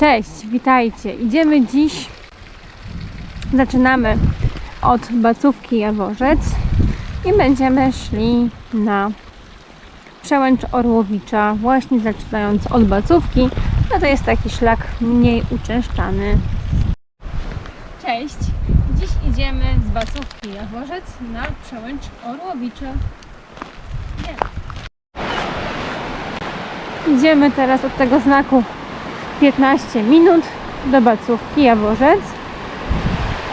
Cześć, witajcie. Idziemy dziś, zaczynamy od Bacówki Jaworzec i będziemy szli na przełęcz Orłowicza, właśnie zaczynając od Bacówki. No to jest taki szlak mniej uczęszczany. Cześć, dziś idziemy z Bacówki Jaworzec na przełęcz Orłowicza. Idziemy teraz od tego znaku 15 minut do Bacówki Jaworzec.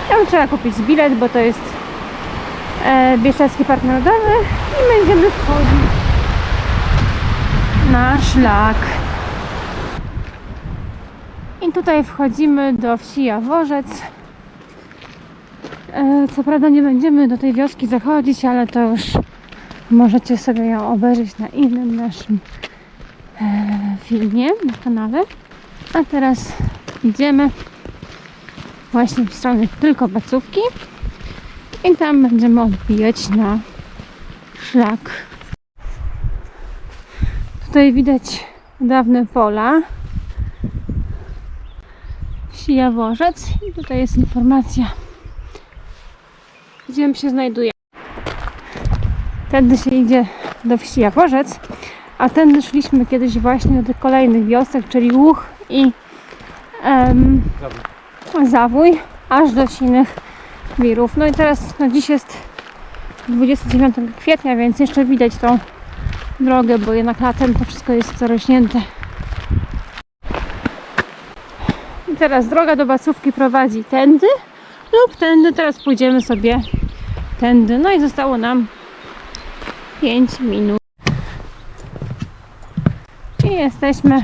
Tam trzeba kupić bilet, bo to jest e, Bieszczadzki Park Narodowy i będziemy wchodzić na szlak. I tutaj wchodzimy do wsi Jaworzec. E, co prawda nie będziemy do tej wioski zachodzić, ale to już możecie sobie ją obejrzeć na innym naszym e, filmie na kanale. A teraz idziemy właśnie w stronę tylko Bacówki i tam będziemy odbijać na szlak. Tutaj widać dawne pola wsi i tutaj jest informacja gdzie się znajduje. Tędy się idzie do wsi Jaworzec, a tędy szliśmy kiedyś właśnie do tych kolejnych wiosek, czyli Łuch i em, Zawój, aż do Sinych Wirów. No i teraz, no dziś jest 29 kwietnia, więc jeszcze widać tą drogę, bo jednak latem to wszystko jest zarośnięte. I teraz droga do Bacówki prowadzi tędy lub tędy. Teraz pójdziemy sobie tędy. No i zostało nam 5 minut. I jesteśmy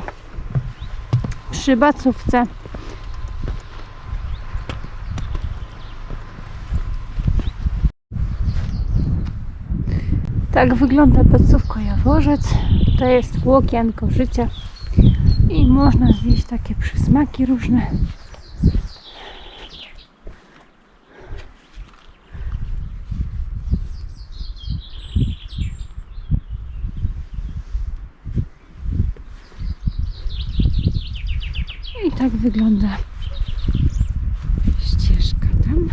przy Bacówce. Tak wygląda Bacówka Jaworzec. To jest łokianko życia. I można zjeść takie przysmaki różne. I tak wygląda ścieżka tam.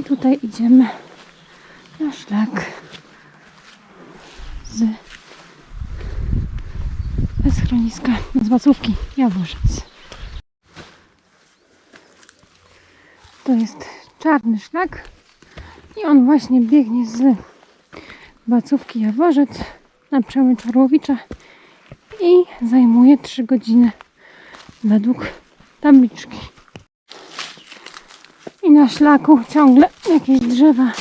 I tutaj idziemy na szlak z bez schroniska z Wacłówki Jaworzec. To jest czarny szlak i on właśnie biegnie z Wacłówki Jaworzec na Orłowicza i zajmuje 3 godziny według tabliczki. I na szlaku ciągle jakieś drzewa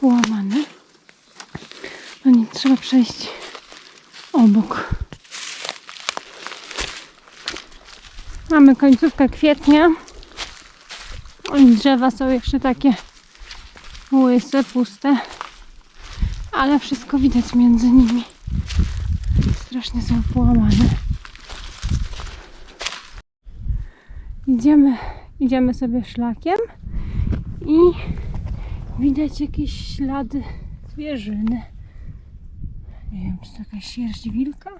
połamane. No nie trzeba przejść obok. Mamy końcówkę kwietnia. I drzewa są jeszcze takie łyse, puste. Ale wszystko widać między nimi. Strasznie są połamane. Idziemy, idziemy sobie szlakiem i widać jakieś ślady zwierzyny. Nie wiem, czy to jakaś sierść wilka?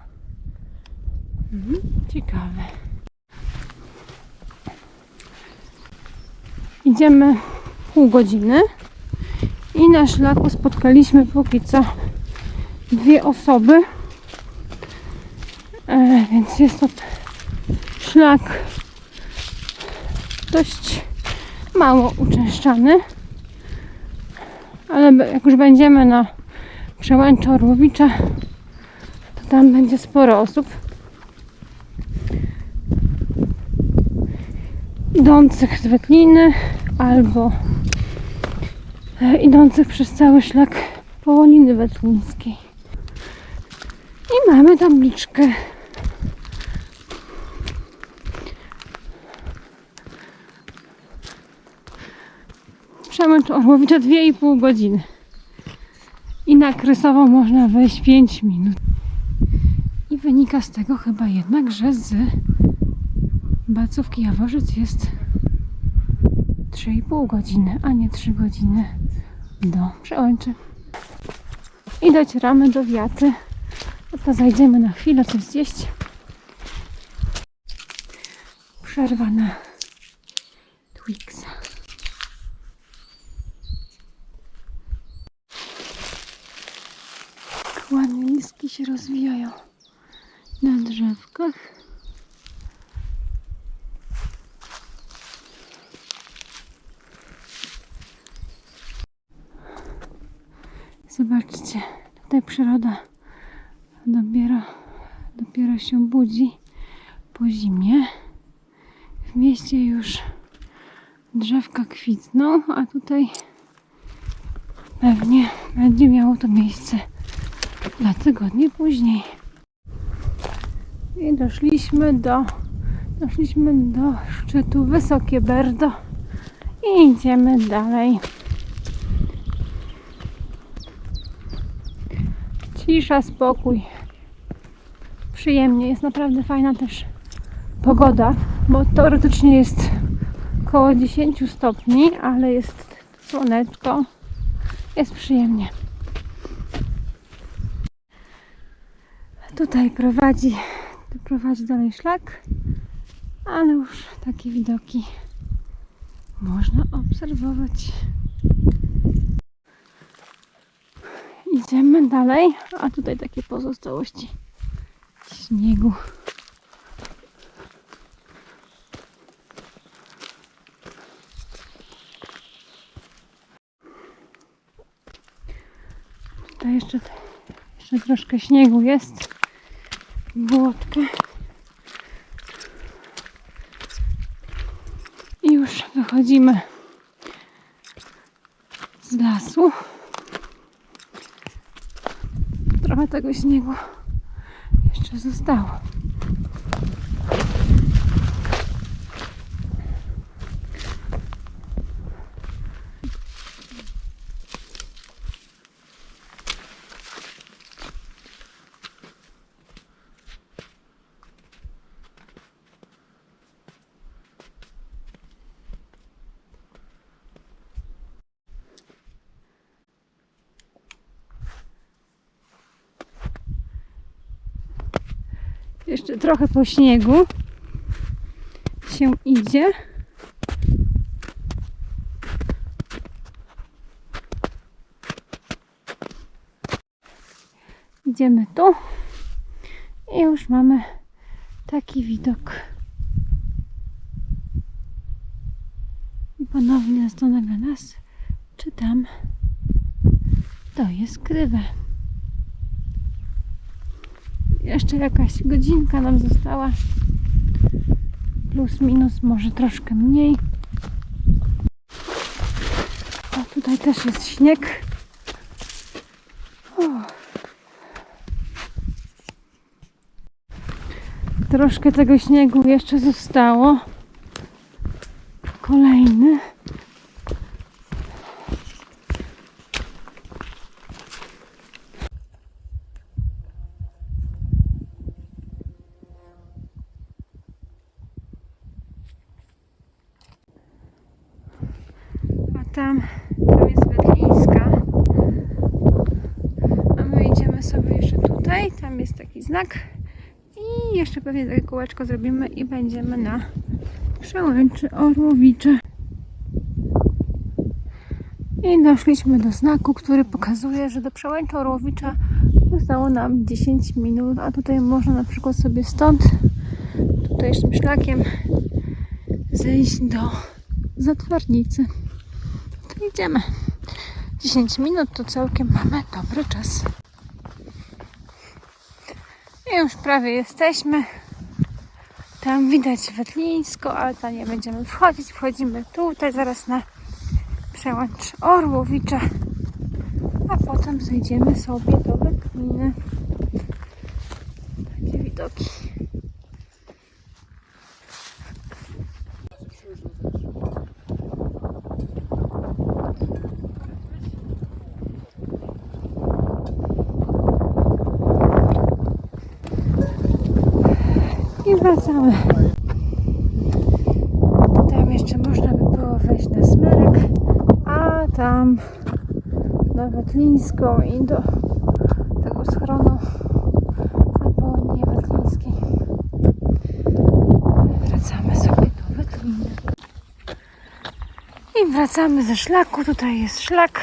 Mhm, ciekawe. Idziemy pół godziny i na szlaku spotkaliśmy póki co dwie osoby. E, więc jest to szlak dość mało uczęszczany. Ale jak już będziemy na przełęczu Orłowicza, to tam będzie sporo osób. Idących z Wetliny albo e, idących przez cały szlak Połoniny Wetlińskiej. I mamy tabliczkę. Przemęcz Orłowicza 2,5 godziny. I na Krysową można wejść 5 minut. I wynika z tego chyba jednak, że z Bacówki Jaworzyc jest 3,5 godziny, a nie 3 godziny do Przełęczy. I docieramy do wiaty. No to zajdziemy na chwilę coś zjeść. Przerwa na rozwijają na drzewkach. Zobaczcie, tutaj przyroda dopiero, dopiero się budzi po zimie. W mieście już drzewka kwitną, a tutaj pewnie będzie miało to miejsce dwa tygodnie później. I doszliśmy do doszliśmy do szczytu Wysokie Berdo i idziemy dalej. Cisza, spokój. Przyjemnie, jest naprawdę fajna też pogoda, bo teoretycznie jest około 10 stopni, ale jest słoneczko. Jest przyjemnie. Tutaj prowadzi, tu prowadzi dalej szlak, ale już takie widoki można obserwować. Idziemy dalej, a tutaj takie pozostałości śniegu. Tutaj jeszcze, jeszcze troszkę śniegu jest. Błotkę. I już wychodzimy z lasu. Trochę tego śniegu jeszcze zostało. Jeszcze trochę po śniegu się idzie. Idziemy tu i już mamy taki widok. I ponownie zastanawia nas, czy tam to jest krywe. Jeszcze jakaś godzinka nam została. Plus, minus, może troszkę mniej. A tutaj też jest śnieg. Troszkę tego śniegu jeszcze zostało. Kolejny. A tam, tam jest Wedlińska. A my idziemy sobie jeszcze tutaj. Tam jest taki znak. I jeszcze pewnie takie kółeczko zrobimy i będziemy na przełęczy Orłowicze. I doszliśmy do znaku, który pokazuje, że do przełęczy Orłowicza zostało nam 10 minut, a tutaj można na przykład sobie stąd, tutejszym szlakiem, zejść do zatwarnicy. To idziemy. 10 minut to całkiem mamy dobry czas. I już prawie jesteśmy. Tam widać Wetlińsko, ale tam nie będziemy wchodzić. Wchodzimy tutaj zaraz na przełęcz Orłowicza. A potem zejdziemy sobie do Wetliny. Takie widoki. wracamy. Tam jeszcze można by było wejść na smerek, a tam nawet Lińską i do tego schronu albo nie Wetlińskiej. Wracamy sobie do Wetliny. I wracamy ze szlaku. Tutaj jest szlak.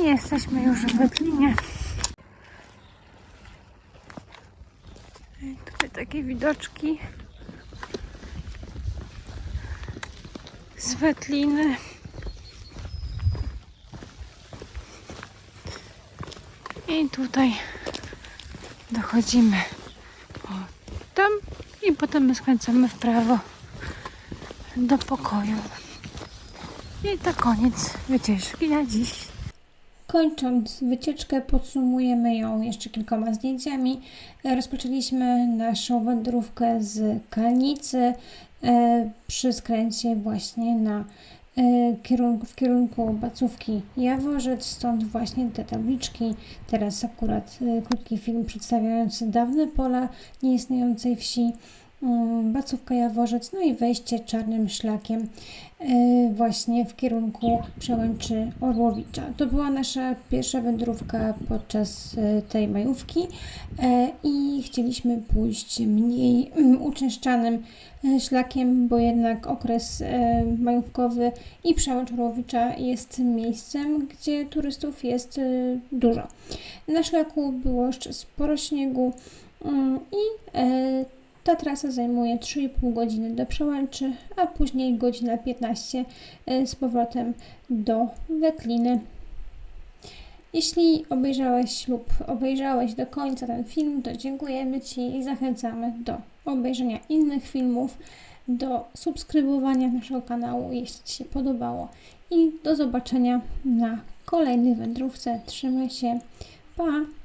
I jesteśmy już w Wetlinie. Takie widoczki z Wetliny. I tutaj dochodzimy o tam i potem my skręcamy w prawo do pokoju. I to koniec wycieczki na dziś. Kończąc wycieczkę, podsumujemy ją jeszcze kilkoma zdjęciami. Rozpoczęliśmy naszą wędrówkę z Kalnicy e, przy skręcie właśnie na e, kierunku, w kierunku Bacówki Jaworzec, stąd właśnie te tabliczki. Teraz akurat e, krótki film przedstawiający dawne pola nieistniejącej wsi. Mm, Bacówka Jaworzec, no i wejście czarnym szlakiem e, właśnie w kierunku przełęczy Orłowicza. To była nasza pierwsza wędrówka podczas e, tej majówki e, i chcieliśmy pójść mniej mm, uczęszczanym e, szlakiem, bo jednak okres e, majówkowy i przełęcz Orłowicza jest miejscem, gdzie turystów jest e, dużo. Na szlaku było sporo śniegu mm, i e, ta trasa zajmuje 3,5 godziny do przełęczy, a później godzina 15 e, z powrotem do Wetliny. Jeśli obejrzałeś lub obejrzałeś do końca ten film, to dziękujemy Ci i zachęcamy do obejrzenia innych filmów, do subskrybowania naszego kanału, jeśli Ci się podobało. I do zobaczenia na kolejnej wędrówce. Trzymaj się. Pa!